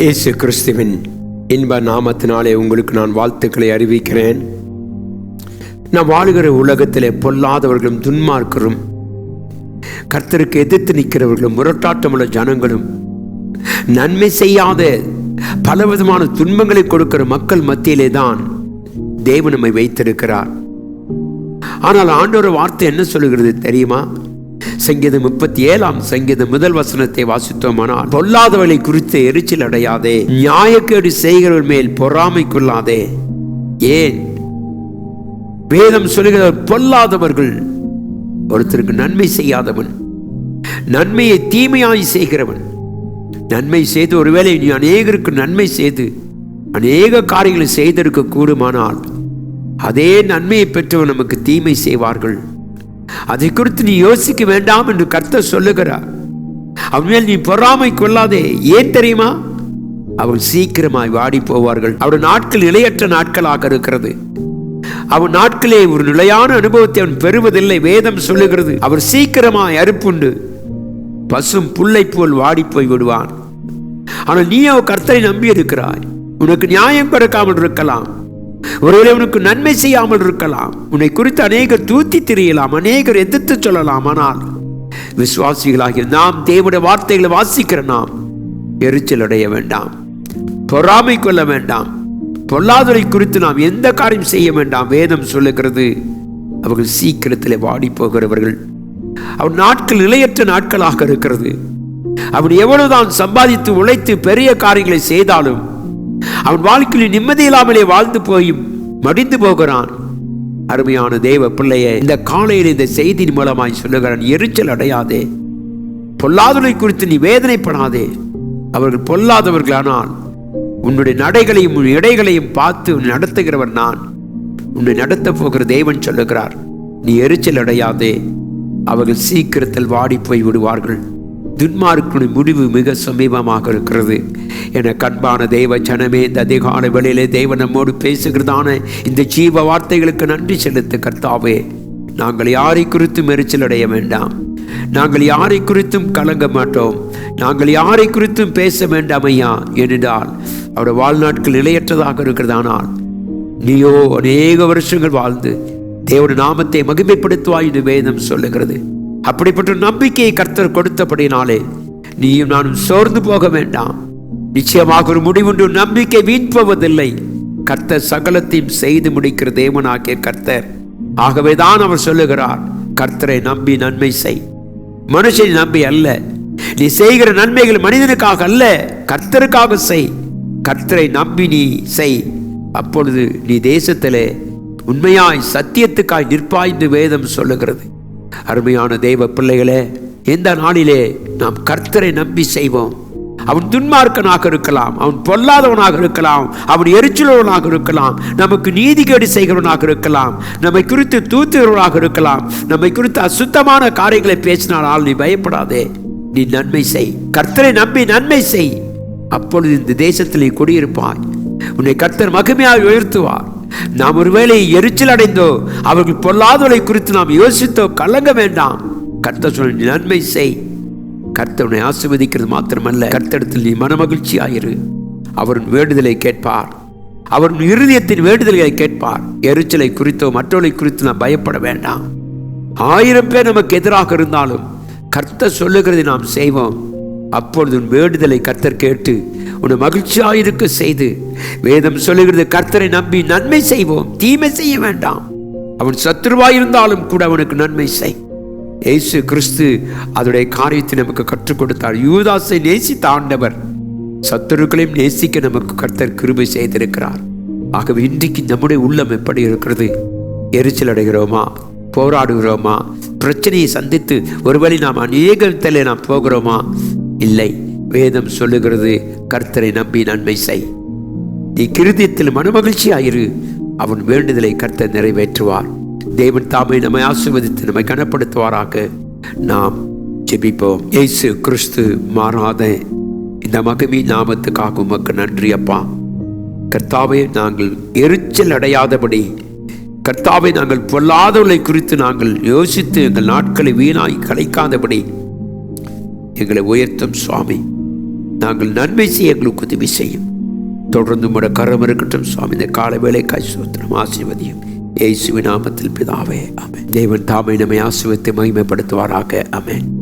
இயேசு கிறிஸ்துவின் இன்ப நாமத்தினாலே உங்களுக்கு நான் வாழ்த்துக்களை அறிவிக்கிறேன். நான் வாழுகிற உலகத்திலே பொல்லாதவர்களும் துன்மார்க்கரும் கர்த்தருக்கு எதிர்த்து நிற்கிறவர்களும் முரட்டாட்டமுள்ள ஜனங்களும் நன்மை செய்யாத பலவிதமான துன்பங்களை கொடுக்கிற மக்கள் மத்தியிலே தான் தேவ நம்மை வைத்திருக்கிறார். ஆனால் ஆண்டோர வார்த்தை என்ன சொல்லுகிறது தெரியுமா? சங்கீதம் முப்பத்தி ஏழாம் சங்கீதம் முதல் வசனத்தை வாசித்தோமானால் பொல்லாதவளை குறித்து எரிச்சல் அடையாதே நியாயக்கேடு செய்கிறவர் மேல் பொறாமை கொள்ளாதே. ஏன்? வேதம் சொல்லுகிற பொல்லாதவர்கள் ஒருத்தருக்கு நன்மை செய்யாதவன் நன்மையை தீமையாய் செய்கிறவன். நன்மை செய்து ஒருவேளை நீ அநேகருக்கு நன்மை செய்து அநேக காரியங்களை செய்திருக்க கூடுமானால் அதே நன்மையை பெற்றவன் நமக்கு தீமை செய்வார்கள். அதை குறித்து நீ யோசிக்க வேண்டாம் என்று கர்த்தர் சொல்லுகிறார். அவன் மேல் நீ பொறாமை கொள்ளாதே. ஏன் தெரியுமா? அவன் சீக்கிரமாய் வாடி போவார்கள் அவன் நாட்கள் நிலையற்ற நாட்களாக இருக்கிறது. அவன் நாட்களே ஒரு நிலையான அனுபவத்தை அவன் பெறுவதில்லை. வேதம் சொல்லுகிறது அவர் சீக்கிரமாய் அறுப்புண்டு பசும் புல்லை போல் வாடி போய் விடுவான். ஆனால் நீ அவ கர்த்தரை நம்பி இருக்கிறாய் உனக்கு நியாயம் பிறக்காமல் இருக்கலாம். ஒருவேளை உனக்கு நன்மை செய்யாமல் இருக்கலாம். உன்னை குறித்து அநேகர் தூத்தி திரியலாம் அநேகர் எதிர்த்து சொல்லலாம். ஆனால் விசுவாசிகளாகிய நாம் தேவனுடைய வார்த்தைகளை வாசிக்கிற நாம் எரிச்சல் அடைய வேண்டாம் பொறாமை கொள்ள வேண்டாம் பொல்லாதரை குறித்து நாம் எந்த காரியம் செய்ய வேண்டாம். வேதம் சொல்லுகிறது அவர்கள் சீக்கிரத்தில் வாடி போகிறவர்கள் அவன் நாட்கள் நிலையற்ற நாட்களாக இருக்கிறது. அவன் எவ்வளவுதான் சம்பாதித்து உழைத்து பெரிய காரியங்களை செய்தாலும் அவன் வாழ்க்கையில் நிம்மதி இல்லாமலே வாழ்ந்து போயும் மடிந்து போகிறான். அருமையான தேவ பிள்ளைய இந்த காலையில் இந்த செய்தியின் மூலமாய் சொல்லுகிறான் எரிச்சல் அடையாதே. பொல்லாதவரை குறித்து நீ வேதனைப்படாதே. அவர்கள் பொல்லாதவர்களானால் உன்னுடைய நடைகளையும் உன் இடைகளையும் பார்த்து நடத்துகிறவன் நான். உன்னை நடத்தப் போகிற தேவன் சொல்லுகிறார் நீ எரிச்சல் அடையாதே. அவர்கள் சீக்கிரத்தில் வாடி போய் விடுவார்கள். துன்மார்க்குடைய முடிவு மிக சமீபமாக இருக்கிறது. என கண்பான தெய்வ ஜனமே இந்த அதிகால வெளியிலே தெய்வ நம்மோடு பேசுகிறதான இந்த ஜீவ வார்த்தைகளுக்கு நன்றி செலுத்து கர்த்தாவே நாங்கள் யாரை குறித்தும் எரிச்சல் அடைய வேண்டாம். நாங்கள் யாரை குறித்தும் கலங்க மாட்டோம். நாங்கள் யாரை குறித்தும் பேச வேண்டாம் ஐயா ஏனென்றால் அவருடைய வாழ்நாட்கள் நிலையற்றதாக இருக்கிறதானால் நீயோ அநேக வருஷங்கள் வாழ்ந்து தேவன நாமத்தை மகிமைப்படுத்துவாய் என்று வேதம் சொல்லுகிறது. அப்படிப்பட்ட நம்பிக்கையை கர்த்தர் கொடுத்தபடினாலே நீயும் நானும் சோர்ந்து போக வேண்டாம். நிச்சயமாக ஒரு முடிவுண்டு நம்பிக்கை வீண்பவதில்லை கர்த்தர் சகலத்தையும் செய்து முடிக்கிற தேவனாகிய கர்த்தர். ஆகவேதான் அவர் சொல்லுகிறார் கர்த்தரை நம்பி நன்மை செய். மனுஷனை நம்பி அல்ல நீ செய்கிற நன்மைகள் மனிதனுக்காக அல்ல கர்த்தருக்காக செய். கர்த்தரை நம்பி நீ செய். அப்பொழுது நீ தேசத்திலே உண்மையாய் சத்தியத்துக்காய் நிற்பாய் என்று வேதம் சொல்லுகிறது. அருமையான தெய்வ பிள்ளைகளே எந்த நாளிலே நாம் கர்த்தரை நம்பி செய்வோம். அவன் துன்மார்க்கனாக இருக்கலாம் அவன் பொல்லாதவனாக இருக்கலாம் அவன் எரிச்சலவனாக இருக்கலாம் நமக்கு நீதிகேடு செய்கிறவனாக இருக்கலாம் நம்மை குறித்து தூத்துகிறவனாக இருக்கலாம் நம்மை குறித்து அசுத்தமான காரியங்களை பேசினால் நீ பயப்படாதே. நீ நன்மை செய் கர்த்தரை நம்பி நன்மை செய். அப்பொழுது இந்த தேசத்தில் நீ குடியிருப்பாய். உன்னை கர்த்தர் மகிமையாக உயர்த்துவார். நாம் ஒருவேளை எரிச்சல் அடைந்தோ அவர்கள் பொல்லாதவளை குறித்து நாம் யோசித்தோ கலங்க வேண்டாம். கர்த்த சொன்ன நன்மை செய். கர்த்தனை ஆசிர்வதிக்கிறது மாத்திரமல்ல. கர்த்தடத்தில் நீ மனமகிழ்ச்சியாயிரு. அவரின் வேண்டுதலை கேட்பார். அவரின் இருதயத்தின் வேண்டுதல்களை கேட்பார். எரிச்சலை குறித்தோ மற்றவர்களை குறித்து நாம் பயப்பட வேண்டாம். ஆயிரம் பேர் நமக்கு எதிராக இருந்தாலும் கர்த்தர் சொல்லுகிறதை நாம் செய்வோம். அப்பொழுது உன் வேண்டுதலை கர்த்தர் கேட்டு உன்னை மகிழ்ச்சியாயிருக்க செய்து. வேதம் சொல்லுகிறது கர்த்தரை நம்பி நன்மை செய்வோம் தீமை செய்ய வேண்டாம். அவன் சத்துருவாயிருந்தாலும் கூட அவனுக்கு நன்மை செய். இயேசு கிறிஸ்து அதோடைய காரியத்தை நமக்கு கற்றுக் கொடுத்தார். யூதாசை நேசித்த ஆண்டவர் சத்துருக்களையும் நேசிக்க நமக்கு கர்த்தர் கிருபை செய்திருக்கிறார். ஆகவே இன்றைக்கு நம்முடைய உள்ளம் எப்படி இருக்கிறது? எரிச்சல் அடைகிறோமா? போராடுகிறோமா? பிரச்சனையை சந்தித்து ஒருவேளை நாம் அநேகத்திலே நாம் போகிறோமா? இல்லை. வேதம் சொல்லுகிறது கர்த்தரை நம்பி நன்மை செய். நீ கிருதியத்தில் மனமகிழ்ச்சியாயிரு. அவன் வேண்டுதலை கர்த்தர் நிறைவேற்றுவார். தேவன் தாமே நம்மை ஆசிர்வதித்து நம்மை கனப்படுத்துவாராக. நாம் ஜெபிப்போம். இயேசு கிறிஸ்து மாறாத. இந்த மகிமை நாமத்துக்காக உமக்கு நன்றி அப்பா. கர்த்தாவே நாங்கள் எரிச்சல் அடையாதபடி கர்த்தாவை நாங்கள் பொல்லாதவர்களை குறித்து நாங்கள் யோசித்து எங்கள் நாட்களை வீணாய் கலைக்காதபடி எங்களை உயர்த்தும் சுவாமி. நாங்கள் நன்மை செய்ய எங்களுக்கு உதவி செய்யும். தொடர்ந்து உங்களோட கரம் இருக்கட்டும் சுவாமி. இந்த கால வேலை காய்ச்சோத்திரம் ஆசீர்வதியும். இயேசுவின் நாமத்தில் பிதாவே அமேன் தேவன் தாமை நம்மை ஆசிரியத்தை மகிமைப்படுத்துவாராக அமேன்